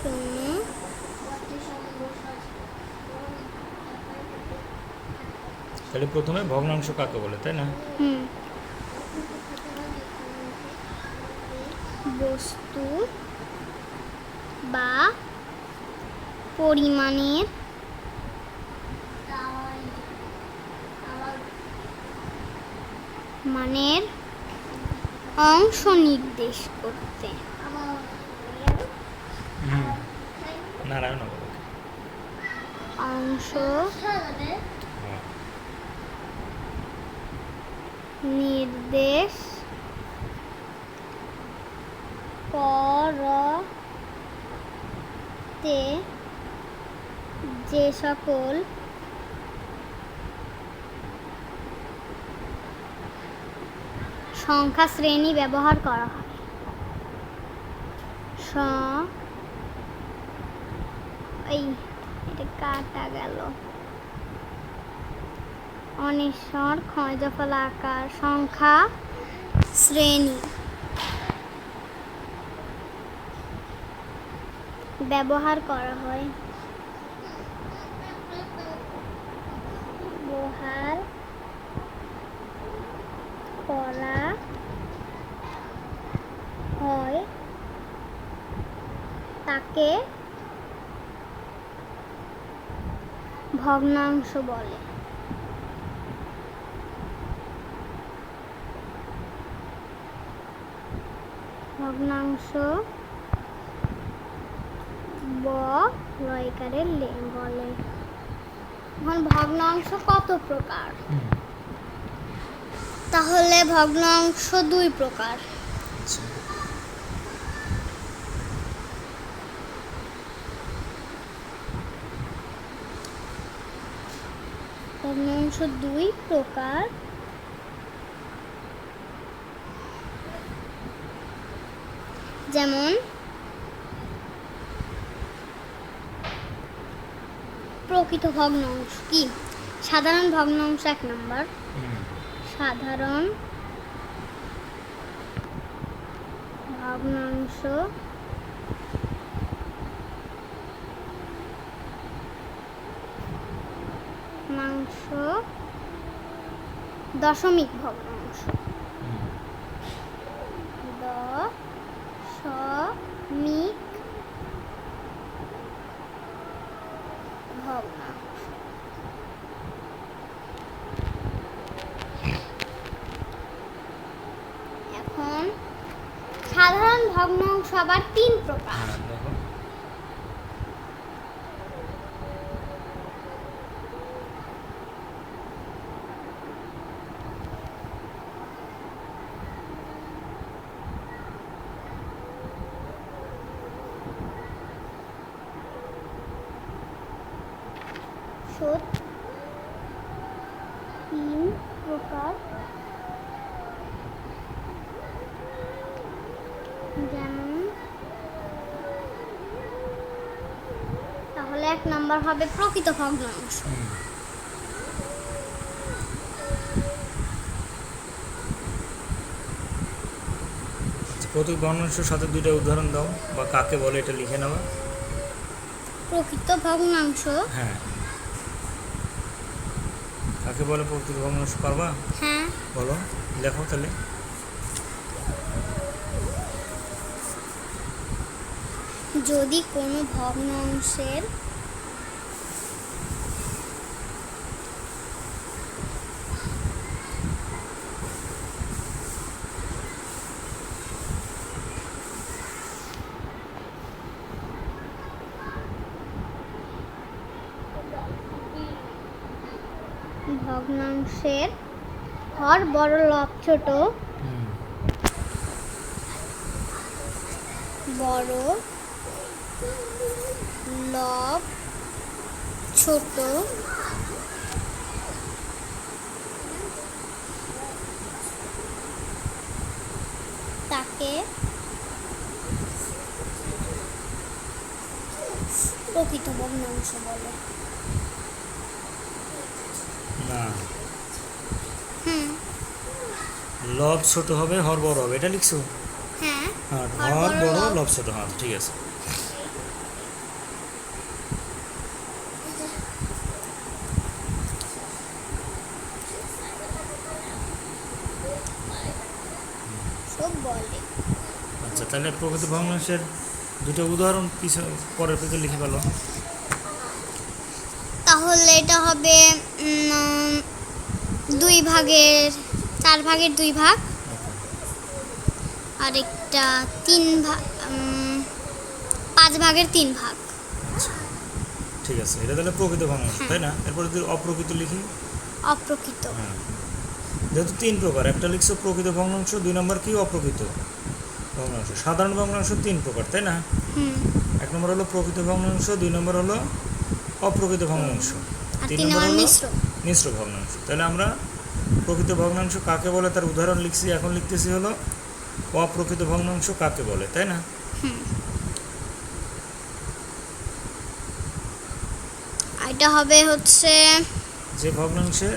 কোনো তাহলে প্রথমে ভগ্নাংশ কাকে বলে, তাই না? বস্তু বা পরিমাণের মানের অংশ নির্দেশ করতে হুম নারায়ণ অংশ। নির্দেশ। করতে যে সকল সংখ্যা শ্রেণি ব্যবহার করা হয়। স এই, এটা কাটা গেল। অনিশ্বর ক্ষয়জফল আকার, সংখ্যা, শ্রেণি। ব্যবহার করা হয়। ব্যবহার করা হয়। তাকে ভগ্নাংশ বলে। ভগ্নাংশ ব রয়কারের লে বলে। এখন ভগ্নাংশ কত প্রকার? তাহলে ভগ্নাংশ দুই প্রকার। ভগ্নাংশ দুই প্রকার। যেমন প্রকৃত ভগ্নাংশ কি? সাধারণ ভগ্নাংশ এক নম্বর। সাধারণ ভগ্নাংশ মাংস দশমিক ভগ্নাংশ। দশমিক ভগ্নাংশ। এখন সাধারণ ভগ্নাংশ আবার তিন প্রকার। সুদ তিন প্রকার। যেমন তাহলে এক নাম্বার হবে প্রকৃত ভগ্নাংশ আচ্ছা, প্রতি ভগ্নাংশের সাথে দুইটা উদাহরণ দাও বা কাকে বলে এটা লিখে নেওয়া প্রকৃত ভগ্নাংশ। হ্যাঁ। কাকে বলে প্রকৃত ভগ্নাংশ পারবা হ্যাঁ। বলো লেখো তাহলে। যদি কোনো ভগ্নাংশের ভগ্নাংশের হর বড় লব ছোট। বড় লব ছোট। তাকে প্রকৃত ভগ্নাংশ বলে। হুম। লব ছোট হবে হর বড় হবে এটা লিখছো? হ্যাঁ, হ্যাঁ হর বড় লব। ছোট হবে ঠিক আছে। আচ্ছা তাহলে প্রকৃত ভগ্নাংশের দুটো উদাহরণ পিছনে পরের পেজে লিখে পেল তাহলে এটা হবে দুই ভাগের চার ভাগের দুই ভাগ। আর একটা তিন ভাগ পাঁচ ভাগের তিন ভাগ। আচ্ছা ঠিক আছে। এটা তাহলে প্রকৃত ভগ্নাংশ হ্যাঁ। তাই না? এরপরে যদি অপ্রকৃত লিখি? অপ্রকৃত। হ্যাঁ। যেহেতু তিন প্রকার একটা লিখছো প্রকৃত ভগ্নাংশ দুই নম্বর কি? অপ্রকৃত ভগ্নাংশ। সাধারণ ভগ্নাংশ তিন প্রকার তাই না? হুম। এক নম্বর হলো প্রকৃত ভগ্নাংশ দুই নম্বর হলো অপ্রকৃত ভগ্নাংশ। তিন নম্বর হলো মিশ্র। মিশ্র ভগ্নাংশ। তাহলে আমরা প্রকৃত ভগ্নাংশ কাকে বলে? তার উদাহরণ লিখছি এখন লিখতেছি হলো অপ্রকৃত ভগ্নাংশ কাকে বলে তাই না? এটা হবে হচ্ছে যে ভগ্নাংশের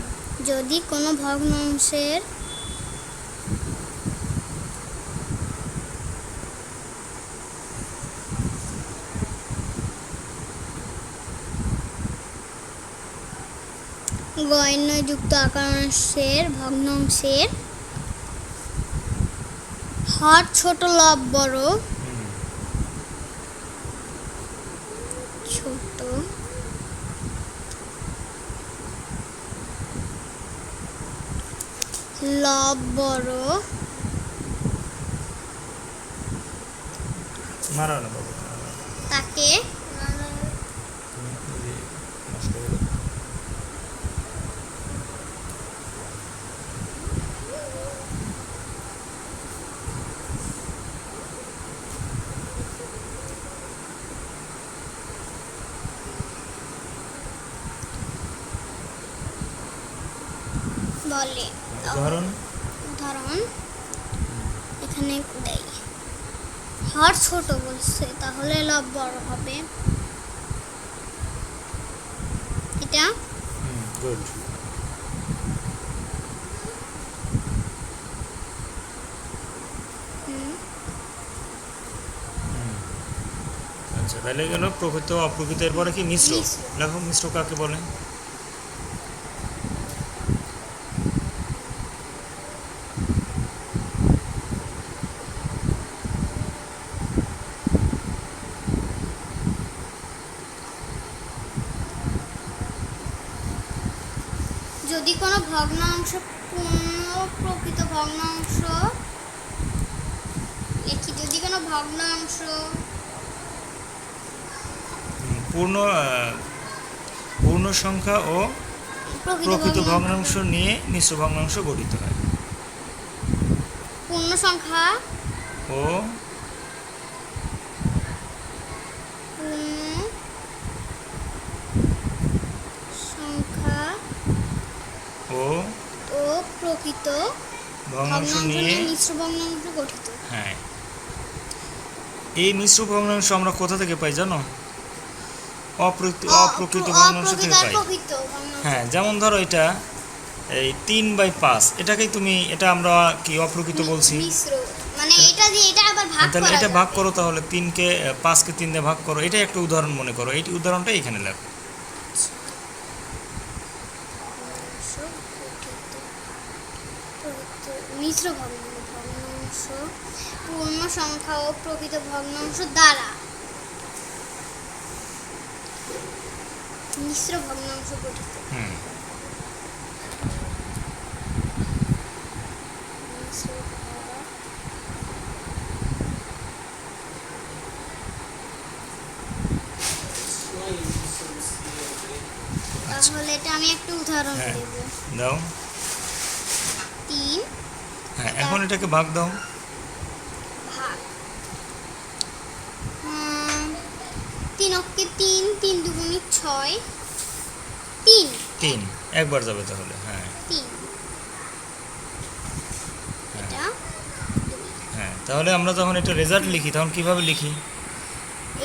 যদি কোনো ভগ্নাংশের গয়নযুক্ত আকারাংশের ভগ্নাংশের। হর ছোট লব বড়। ছোট। লব বড়। তাকে নষ্ট হয়ে যাবে। বলে। উদাহরণ? উদাহরণ? এখানে দেই। হর ছোট বলছে তাহলে লব বড় হবে। এটা? গুড হুম, আচ্ছা তাহলে গেল প্রকৃত অপ্রকৃত এরপরে কি মিশ্র? মিশ্র। লেখো মিশ্র কাকে বলে? যদি কোনো ভগ্নাংশ পূর্ণ প্রকৃত ভগ্নাংশ লিখি যদি কোনো ভগ্নাংশ। পূর্ণ পূর্ণ সংখ্যা ও প্রকৃত ভগ্নাংশ নিয়ে মিশ্র ভগ্নাংশ গঠিত হয়। পূর্ণ সংখ্যা ও পূর্ণ সংখ্যা ও ও প্রকৃত ভগ্নাংশ নিয়ে? মিশ্র ভগ্নাংশ গঠিত। হ্যাঁ। এই মিশ্র ভগ্নাংশ আমরা কোথা থেকে পাই জানো? অপ্রকৃত অপ্রকৃত ভগ্নাংশ থেকে পাই। হ্যাঁ যেমন ধরো এটা এই তিন বাই পাঁচ এটাকেই তুমি এটা আমরা কি অপ্রকৃত বলছি? মানে তাহলে এটা ভাগ করো তাহলে তিনকে পাঁচকে তিন দিয়ে ভাগ করো এটাই একটা উদাহরণ মনে করো। এই উদাহরণটা এখানে লেখো ভগ্নাংশ, প্রকৃত, প্রকৃত, মিশ্র ভগ্নাংশ পূর্ণ সংখ্যা ও প্রকৃত ভগ্নাংশ দ্বারা। মিশ্র ভগ্নাংশ গঠিত। তাহলে এটা আমি একটা উদাহরণ হ্যাঁ। দেব। দাও তিন হ্যাঁ এখন এটাকে ভাগ দাও। তিন অক্ষে তিন তিন দুগুণি ছয়। তিন। তিন। একবার যাবে তাহলে হ্যাঁ। তিন। হ্যাঁ। হ্যাঁ তাহলে আমরা যখন এটা রেজাল্ট লিখি তখন কীভাবে লিখি?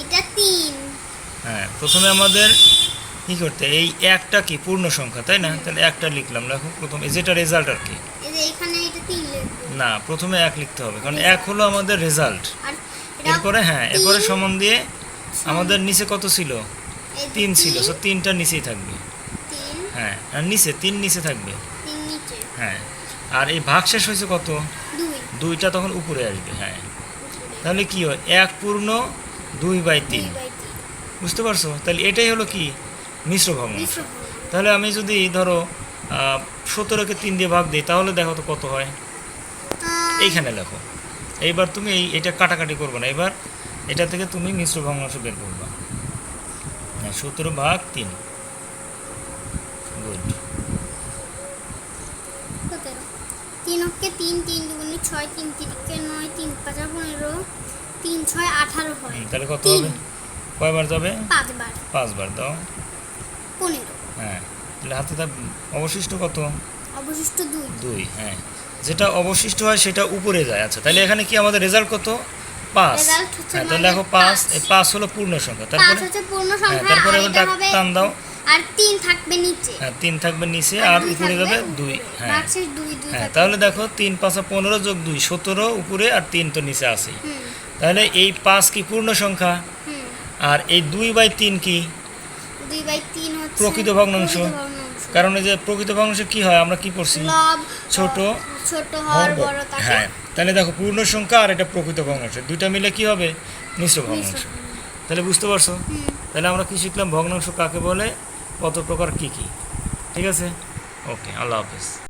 এটা তিন। হ্যাঁ প্রথমে আমাদের কি করতে এই একটা কি পূর্ণ সংখ্যা তাই না? তাহলে একটা লিখলাম দেখো প্রথম যেটা রেজাল্ট আর কি। এখানে না প্রথমে এক লিখতে হবে কারণ এক হলো আমাদের রেজাল্ট এরপরে হ্যাঁ এরপরে সমান দিয়ে আমাদের নিচে কত ছিল? তিন ছিল সো তিনটা নিচেই থাকবে। হ্যাঁ আর নিচে তিন নিচে থাকবে। হ্যাঁ আর এই ভাগ শেষ হয়েছে কত? দুইটা তখন উপরে আসবে হ্যাঁ। তাহলে কি হয়? এক পূর্ণ দুই বাই তিন। বুঝতে পারছ? তাহলে এটাই হলো কি? মিশ্র ভগ্নাংশ। তাহলে আমি যদি ধরো সতেরোকে তিন দিয়ে ভাগ দিই তাহলে দেখো তো কত হয়? এইখানে লেখো। এইবার তুমি এই এটা কাটাকাটি করবে না। এবার এটা থেকে তুমি মিশ্র ভগ্নাংশ বের করবা। হ্যাঁ সতেরো ভাগ তিন। গুড তিন অক্ষে তিন তিন দুগুণে ছয় তিন তিরিকে নয় তিন পাঁচা পনেরো তিন ছয় আঠারো হয়। তাহলে কত হবে? কয়বার যাবে? পাঁচবার। পাঁচবার দাও। পনেরো। হ্যাঁ তাহলে হাতে অবশিষ্ট কত? অবশিষ্ট দুই। দুই হ্যাঁ। যেটা অবশিষ্ট হয় সেটা উপরে যায়। আচ্ছা তাহলে এখানে কি আমাদের রেজাল্ট কত? পাঁচ হ্যাঁ তাহলে দেখো পাঁচ। এই পাঁচ হলো পূর্ণ সংখ্যা। তারপরে হচ্ছে পূর্ণ হ্যাঁ সংখ্যা তারপরে হবে টান দাও। আর তিন থাকবে নিচে। হ্যাঁ তিন থাকবে নিচে আর উপরে যাবে দুই। হ্যাঁ। হ্যাঁ তাহলে দেখো তিন পাঁচা পনেরো যোগ দুই সতেরো উপরে আর তিন তো নিচে আছেই। তাহলে এই পাঁচ কি পূর্ণ সংখ্যা? আর এই দুই বাই তিন কি? প্রকৃত ভগ্নাংশ। কারণ এই যে প্রকৃত ভগ্নাংশ কি হয়? আমরা কি করছি লব ছোট। ছোট হর বড় তাকে হ্যাঁ তাহলে দেখো পূর্ণ সংখ্যা আর এটা প্রকৃত ভগ্নাংশ। দুইটা মিলে কি হবে? মিশ্র ভগ্নাংশ। তাহলে বুঝতে পারছ? তাহলে আমরা কি শিখলাম? ভগ্নাংশ কাকে বলে? কত প্রকার কি কি। ঠিক আছে? ওকে আল্লাহ হাফেজ।